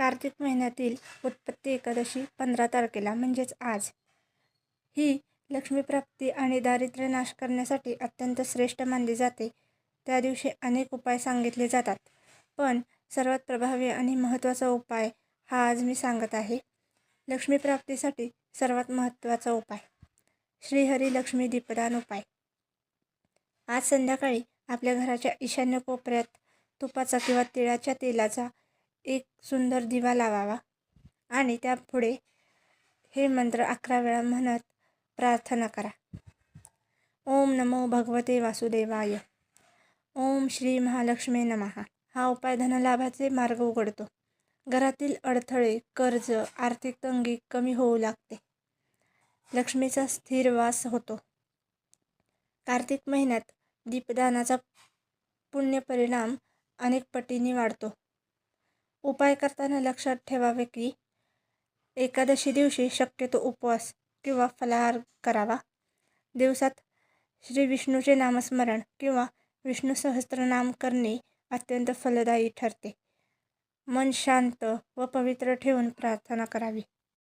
कार्तिक महिन्यातील उत्पत्ती एकादशी पंधरा तारखेला म्हणजेच आज. ही लक्ष्मीप्राप्ती आणि दारिद्र्य नाश करण्यासाठी अत्यंत श्रेष्ठ मानली जाते. त्या दिवशी अनेक उपाय सांगितले जातात. पण सर्वात प्रभावी आणि महत्त्वाचा उपाय हा आज मी सांगत आहे. लक्ष्मीप्राप्तीसाठी सर्वात महत्त्वाचा उपाय. श्रीहरी लक्ष्मी दीपदान उपाय. आज संध्याकाळी आपल्या घराच्या ईशान्य कोपऱ्यात तुपाचा किंवा तिळाच्या तेलाचा एक सुंदर दिवा लावावा. आणि त्यापुढे हे मंत्र अकरा वेळा म्हणत प्रार्थना करा. ओम नमो भगवते वासुदेवाय. ओम श्री महालक्ष्मी नमहा हा उपाय धनलाभाचे मार्ग उघडतो. घरातील अडथळे कर्ज आर्थिक तंगी कमी होऊ लागते. लक्ष्मीचा स्थिर वास होतो. कार्तिक महिन्यात दीपदानाचा पुण्य परिणाम अनेक पटींनी वाढतो. उपाय करताना लक्षात ठेवावे की एकादशी दिवशी शक्यतो उपवास किंवा फलाहार करावा. दिवसात श्री विष्णूचे नामस्मरण किंवा विष्णू सहस्त्रनाम करणे अत्यंत फलदायी ठरते. मन शांत व पवित्र ठेवून प्रार्थना करावी.